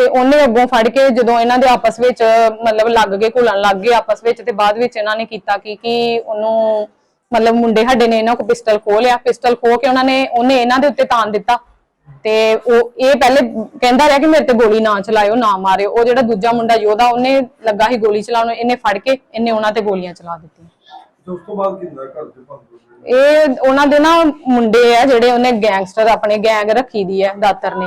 ਤੇ ਉਹਨੇ ਅੱਗੋਂ ਫੜ ਕੇ ਜਦੋਂ ਇਹਨਾਂ ਦੇ ਆਪਸ ਵਿੱਚ ਮਤਲਬ ਲੱਗ ਗਏ ਘੁਲਣ ਲੱਗ ਗਏ ਆਪਸ ਵਿੱਚ ਤੇ ਬਾਅਦ ਵਿੱਚ ਇਹਨਾਂ ਨੇ ਕੀਤਾ ਕੀ ਕਿ ਉਹਨੂੰ ਮਤਲਬ ਮੁੰਡੇ ਸਾਡੇ ਨੇ ਇਹਨਾਂ ਕੋ ਪਿਸਟਲ ਖੋਹ ਲਿਆ ਪਿਸਟਲ ਖੋਹ ਕੇ ਉਹਨਾਂ ਨੇ ਉਹਨੇ ਇਹਨਾਂ ਦੇ ਉੱਤੇ ਤਾਨ ਦਿੱਤਾ। ਤੇ ਉਹ ਇਹ ਪਹਿਲੇ ਕਹਿੰਦਾ ਰਿਹਾ ਕਿ ਮੇਰੇ ਤੇ ਗੋਲੀ ਨਾ ਚਲਾਇਓ ਨਾ ਮਾਰਿਓ। ਉਹ ਜਿਹੜਾ ਦੂਜਾ ਮੁੰਡਾ ਯੋਧਾ ਉਹਨੇ ਲੱਗਾ ਸੀ ਗੋਲੀ ਚਲਾਉਣ ਇਹਨੇ ਫੜ ਕੇ ਇਹਨੇ ਉਹਨਾਂ ਤੇ ਗੋਲੀਆਂ ਚਲਾ ਦਿੱਤੀਆਂ। ਉਸ ਤੋਂ ਬਾਅਦ ਕੀ ਹੁੰਦਾ ਘਰ ਦੇ ਭੰਗ ਇਹ ਉਹਨਾਂ ਦੇ ਨਾ ਮੁੰਡੇ ਆ ਜਿਹੜੇ ਉਹਨੇ ਗੈਂਗਸਟਰ ਆਪਣੇ ਗੈਂਗ ਰੱਖੀ ਦੀ ਹੈ ਦਾਤਰ ਨੇ।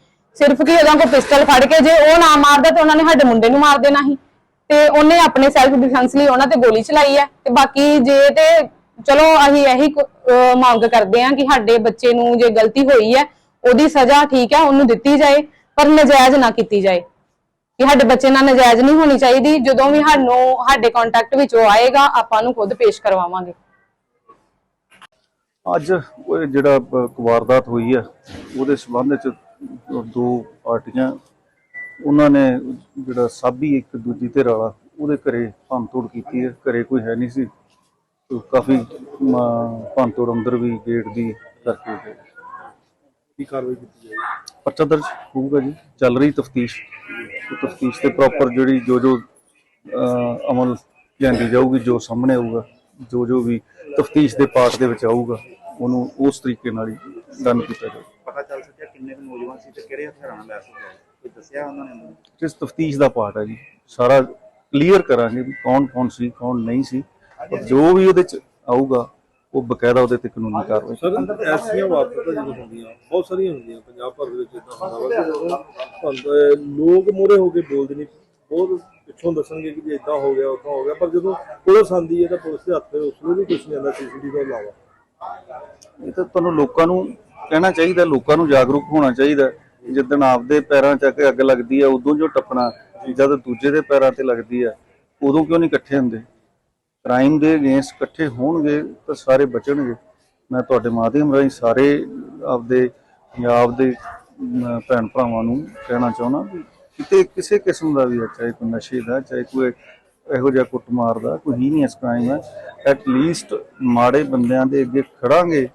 ਸਿਰਫ ਕਿ ਉਹਦਾ ਕੋ ਪਿਸਟਲ ਫੜ ਕੇ ਜੇ ਉਹ ਨਾ ਮਾਰਦਾ ਤੇ ਉਹਨਾਂ ਨੇ ਸਾਡੇ ਮੁੰਡੇ ਨੂੰ ਮਾਰ ਦੇਣਾ ਸੀ। ਤੇ ਉਹਨੇ ਆਪਣੇ ਸੈਲਫ ਡਿਫੈਂਸ ਲਈ ਉਹਨਾਂ ਤੇ ਗੋਲੀ ਚਲਾਈ ਹੈ ਤੇ ਬਾਕੀ ਜੇ ਤੇ ਚਲੋ ਅਸੀਂ ਇਹੀ ਮੰਗ ਕਰਦੇ ਹਾਂ ਕਿ ਸਾਡੇ ਬੱਚੇ ਨੂੰ ਜੇ ਗਲਤੀ ਹੋਈ ਹੈ, ਉਹਦੀ ਸਜ਼ਾ ਠੀਕ ਹੈ, ਉਹਨੂੰ ਦਿੱਤੀ ਜਾਏ, ਪਰ ਨਜਾਇਜ਼ ਨਾ ਕੀਤੀ ਜਾਏ। ਕਿ ਸਾਡੇ ਬੱਚੇ ਨਾਲ ਨਜਾਇਜ਼ ਨਹੀਂ ਹੋਣੀ ਚਾਹੀਦੀ, ਜਦੋਂ ਵੀ ਸਾਨੂੰ ਸਾਡੇ ਕੰਟੈਕਟ ਵਿੱਚ ਉਹ ਆਏਗਾ, ਆਪਾਂ ਨੂੰ ਖੁਦ ਪੇਸ਼ ਕਰਵਾਵਾਂਗੇ। ਅੱਜ ਜਿਹੜਾ ਵਾਰਦਾਤ ਹੋਈ ਹੈ, ਉਹਦੇ ਸੰਬੰਧ ਵਿੱਚ ਦੋ ਪਾਰਟੀਆਂ ਉਹਨਾਂ ਨੇ ਜਿਹੜਾ ਸਾਬੀ ਇੱਕ ਦੂਜੀ ਧਿਰ ਵਾਲਾ ਉਹਦੇ ਘਰੇ ਭੰਨਤੋੜ ਕੀਤੀ ਹੈ। ਘਰੇ ਕੋਈ ਹੈ ਨਹੀਂ ਸੀ। ਤੇ ਕਾਫੀ ਮ, ਭੰਨਤੋੜ ਅੰਦਰ ਵੀ ਗੇਟ ਦੀ ਕਰਕੇ ਹੋਈ। ਕੀ ਕਾਰਵਾਈ ਕੀਤੀ ਜਾਏ ਪਰਚਾ ਦਰਜ ਹੋਊਗਾ ਜੀ। ਚੱਲ ਰਹੀ ਤਫਤੀਸ਼। ਤਫਤੀਸ਼ ਤੇ ਪ੍ਰੋਪਰ ਜਿਹੜੀ ਜੋ ਜੋ ਅਮਲ ਲਿਆਂਦੀ ਜਾਊਗੀ ਜੋ ਸਾਹਮਣੇ ਆਊਗਾ ਜੋ ਜੋ ਵੀ ਤਫਤੀਸ਼ ਦੇ ਪਾਰਟ ਦੇ ਵਿੱਚ ਆਊਗਾ ਉਹਨੂੰ ਉਸ ਤਰੀਕੇ ਨਾਲ ਹੀ ਡਨ ਕੀਤਾ ਜਾਊਗਾ ਪਤਾ ਚੱਲ ਕਿੰਨੇ ਕੁ ਨੌਜਵਾਨ ਸੀ ਤੇ ਕਿਹੜੇ ਹਥਿਆਰਾਂ ਨਾਲ ਲੈਸ ਹੋਏ ਕੋਈ ਦੱਸਿਆ ਉਹਨਾਂ ਨੇ ਇਸ ਤਫਤੀਸ਼ ਦਾ ਪਾਰਟ ਹੈ ਜੀ। ਸਾਰਾ ਕਲੀਅਰ ਕਰਾਂਗੇ ਵੀ ਕੌਣ ਕੌਣ ਸੀ ਕੌਣ ਨਹੀਂ ਸੀ। ਔਰ ਜੋ ਵੀ ਉਹਦੇ ਚ ਆਊਗਾ ਉਹ ਬਕਾਇਦਾ ਉਹਦੇ ਤੇ ਕਾਨੂੰਨੀ ਕਾਰਵਾਈ ਸਰ ਐਸੀਆਂ ਵਾਰਦਾਤਾਂ ਜਦੋਂ ਹੁੰਦੀਆਂ ਬਹੁਤ ਸਾਰੀਆਂ ਹੁੰਦੀਆਂ ਪੰਜਾਬ ਭਰ ਦੇ ਵਿੱਚ ਇਦਾਂ ਹੁੰਦਾ ਵਾ ਕਿ ਲੋਕ ਮੋਰੇ ਹੋ ਕੇ ਬੋਲਦੇ ਨਹੀਂ। ਬਹੁਤ ਪਿੱਛੋਂ ਦੱਸਣਗੇ ਕਿ ਇਦਾਂ ਹੋ ਗਿਆ ਉਦਾਂ ਹੋ ਗਿਆ ਪਰ ਜਦੋਂ ਪੁਲਿਸ ਆਂਦੀ ਹੈ ਤਾਂ ਪੁਲਿਸ ਦੇ ਹੱਥ ਉਸ ਨੂੰ ਵੀ ਕੁਝ ਨਹੀਂ ਆਉਂਦਾ ਸੀਸੀਟੀਵੀ ਤੋਂ ਇਲਾਵਾ। ਇਹ ਤਾਂ ਤੁਹਾਨੂੰ ਲੋਕਾਂ ਨੂੰ ਕਹਿਣਾ ਚਾਹੀਦਾ, ਲੋਕਾਂ ਨੂੰ ਜਾਗਰੂਕ ਹੋਣਾ ਚਾਹੀਦਾ। ਜਿੱਦਣ ਆਪਦੇ ਪੈਰਾਂ 'ਚ ਆ ਕੇ ਅੱਗ ਲੱਗਦੀ ਹੈ ਉਦੋਂ ਜੋ ਟੱਪਣਾ, ਜਦ ਦੂਜੇ ਦੇ ਪੈਰਾਂ ਤੇ ਲੱਗਦੀ ਹੈ ਉਦੋਂ ਕਿਉਂ ਨਹੀਂ ਇਕੱਠੇ ਹੁੰਦੇ? ਕ੍ਰਾਈਮ ਦੇ ਅਗੇਂਸਟ ਇਕੱਠੇ ਹੋਣਗੇ ਤਾਂ ਸਾਰੇ ਬਚਣਗੇ। ਮੈਂ ਤੁਹਾਡੇ ਮਾਧਿਅਮ ਰਾਹੀਂ ਸਾਰੇ ਆਪਦੇ ਪੰਜਾਬ ਦੇ ਭੈਣ ਭਰਾਵਾਂ ਨੂੰ ਕਹਿਣਾ ਚਾਹੁੰਦਾ ਵੀ ਕਿਤੇ ਕਿਸੇ ਕਿਸਮ ਦਾ ਵੀ ਹੈ ਚਾਹੇ ਕੋਈ ਨਸ਼ੇ ਦਾ, ਚਾਹੇ ਕੋਈ ਇਹੋ ਜਿਹਾ ਕੁੱਟਮਾਰ ਦਾ, ਕੋਈ ਹੀ ਨਹੀਂ ਇਸ ਕ੍ਰਾਈਮ ਹੈ ਐਟ ਲੀਸਟ ਮਾੜੇ ਬੰਦਿਆਂ ਦੇ ਅੱਗੇ ਖੜਾਂਗੇ।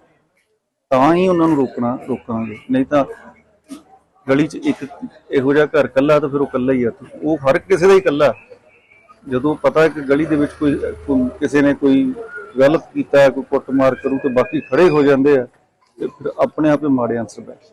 ਤਾਂ ਹੀ ਉਹਨਾਂ ਨੂੰ ਰੋਕਣਾ, ਰੋਕਾਂਗੇ। ਨਹੀਂ ਤਾਂ ਗਲੀ 'ਚ ਇੱਕ ਇਹੋ ਜਿਹਾ ਘਰ ਕੱਲਾ ਤਾਂ ਫਿਰ ਉਹ ਕੱਲਾ ਹੀ ਆ। ਉਹ ਹਰ ਕਿਸੇ ਦਾ ਹੀ ਕੱਲਾ ਜਦੋਂ ਪਤਾ ਹੈ ਕਿ ਗਲੀ ਦੇ ਵਿੱਚ ਕੋਈ ਕਿਸੇ ਨੇ ਕੋਈ ਗਲਤ ਕੀਤਾ, ਕੋਈ ਕੁੱਟਮਾਰ ਕਰੂ ਤੇ ਬਾਕੀ ਖੜੇ ਹੋ ਜਾਂਦੇ ਆ, ਤੇ ਫਿਰ ਆਪਣੇ ਆਪੇ ਮਾੜੇ ਆਂਸਰ ਬੈਠ